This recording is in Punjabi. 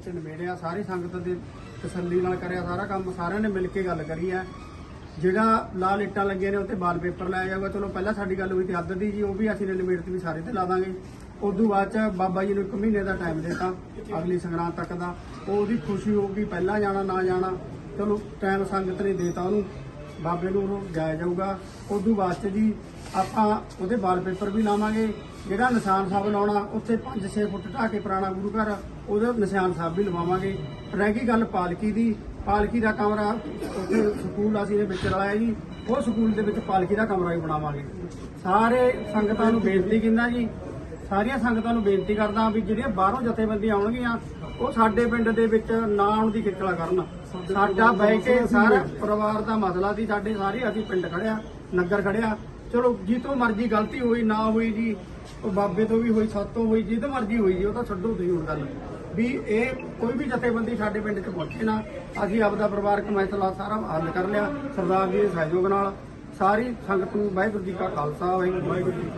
ਚ ਨਿਬੇੜਿਆ, ਸਾਰੀ ਸੰਗਤ ਦੇ ਤਸੱਲੀ ਨਾਲ ਕਰਿਆ, ਸਾਰਾ ਕੰਮ ਸਾਰਿਆਂ ਨੇ ਮਿਲ ਕੇ ਗੱਲ ਕਰੀ ਹੈ। ਜਿਹੜਾ ਲਾਲ ਇੱਟਾਂ ਲੱਗੀਆਂ ਨੇ ਉੱਤੇ ਵਾਲ ਪੇਪਰ ਲਾਇਆ ਜਾਊਗਾ। ਚਲੋ, ਪਹਿਲਾਂ ਸਾਡੀ ਗੱਲ ਹੋਈ ਤੇ ਹੱਦ ਦੀ ਜੀ, ਉਹ ਵੀ ਅਸੀਂ ਨੇ ਨਿਬੇੜਤੀ ਵੀ ਸਾਰੇ ਤੇ ਲਾ ਦਾਂਗੇ। ਉਦੋਂ ਬਾਅਦ ਚ ਬਾਬਾ ਜੀ ਨੂੰ ਇੱਕ ਮਹੀਨੇ ਦਾ ਟਾਈਮ ਦਿੱਤਾ, ਅਗਲੀ ਸੰਗਰਾਂਦ ਤੱਕ ਦਾ। ਉਹ ਉਹਦੀ ਖੁਸ਼ੀ ਹੋਊਗੀ, ਪਹਿਲਾਂ ਜਾਣਾ, ਨਾ ਜਾਣਾ। ਚਲੋ ਟਾਈਮ ਸੰਗਤ ਨੇ ਦੇਤਾ ਉਹਨੂੰ। ਬਾਬੇ ਨੂੰ ਉਹ ਜਾਇਆ ਜਾਊਗਾ। ਉਦੋਂ ਬਾਅਦ ਚ ਜੀ ਆਪਾਂ ਉਹਦੇ ਵਾਲ ਪੇਪਰ ਵੀ ਲਾਵਾਂਗੇ। ਜਿਹੜਾ ਨਿਸ਼ਾਨ ਸਾਹਿਬ ਲਾਉਣਾ, ਉੱਥੇ 5-6 ਫੁੱਟ ਢਾਹ ਕੇ ਪੁਰਾਣਾ ਗੁਰੂ ਘਰ, ਉਹਦਾ ਨਿਸ਼ਾਨ ਸਾਹਿਬ ਵੀ ਲਵਾਵਾਂਗੇ। ਰਹਿ ਗਈ ਗੱਲ ਪਾਲਕੀ ਦੀ। ਪਾਲਕੀ ਦਾ ਕਮਰਾ ਉੱਥੇ ਸਕੂਲ ਅਸੀਂ ਨੇ ਵਿੱਚ ਲਾਇਆ ਜੀ। ਉਹ ਸਕੂਲ ਦੇ ਵਿੱਚ ਪਾਲਕੀ ਦਾ ਕਮਰਾ ਵੀ ਬਣਾਵਾਂਗੇ। ਸਾਰੇ ਸੰਗਤਾਂ ਨੂੰ ਬੇਨਤੀ ਕਿੰਨਾ ਜੀ ਸਾਰੀਆਂ ਸੰਗਤਾਂ ਨੂੰ ਬੇਨਤੀ ਕਰਦਾ ਵੀ ਜਿਹੜੀਆਂ ਬਾਹਰੋਂ ਜਥੇਬੰਦੀਆਂ ਆਉਣਗੀਆਂ, ਉਹ ਸਾਡੇ ਪਿੰਡ ਦੇ ਵਿੱਚ ਨਾ ਆਉਣ ਦੀ ਖਿੱਚਲਾ ਕਰਨ। ਸਾਡਾ ਬਹਿ ਕੇ ਸਾਰਾ ਪਰਿਵਾਰ ਦਾ ਮਸਲਾ ਸੀ, ਸਾਡੇ ਸਾਰੇ, ਅਸੀਂ ਪਿੰਡ ਖੜਿਆ, ਨਗਰ ਖੜਿਆ। ਚਲੋ ਜਿੱਤੋਂ ਮਰਜ਼ੀ ਗਲਤੀ ਹੋਈ, ਨਾ ਹੋਈ ਜੀ, ਉਹ ਬਾਬੇ ਤੋਂ ਵੀ ਹੋਈ, ਸਾਤੋਂ ਹੋਈ, ਜਿੱਦੋਂ ਮਰਜ਼ੀ ਹੋਈ ਜੀ, ਉਹ ਤਾਂ ਛੱਡੋ ਤੁਸੀਂ ਹੁਣ ਗੱਲ। ਵੀ ਇਹ ਕੋਈ ਵੀ ਜਥੇਬੰਦੀ ਸਾਡੇ ਪਿੰਡ 'ਚ ਪਹੁੰਚੇ ਨਾ, ਅਸੀਂ ਆਪਦਾ ਪਰਿਵਾਰਕ ਮਸਲਾ ਸਾਰਾ ਹੱਲ ਕਰ ਲਿਆ, ਸਰਦਾਰ ਜੀ ਦੇ ਸਹਿਯੋਗ ਨਾਲ। ਸਾਰੀ ਸੰਗਤ ਨੂੰ ਵਾਹਿਗੁਰੂ ਜੀ ਕਾ ਖਾਲਸਾ, ਵਾਹਿਗੁਰੂ ਜੀ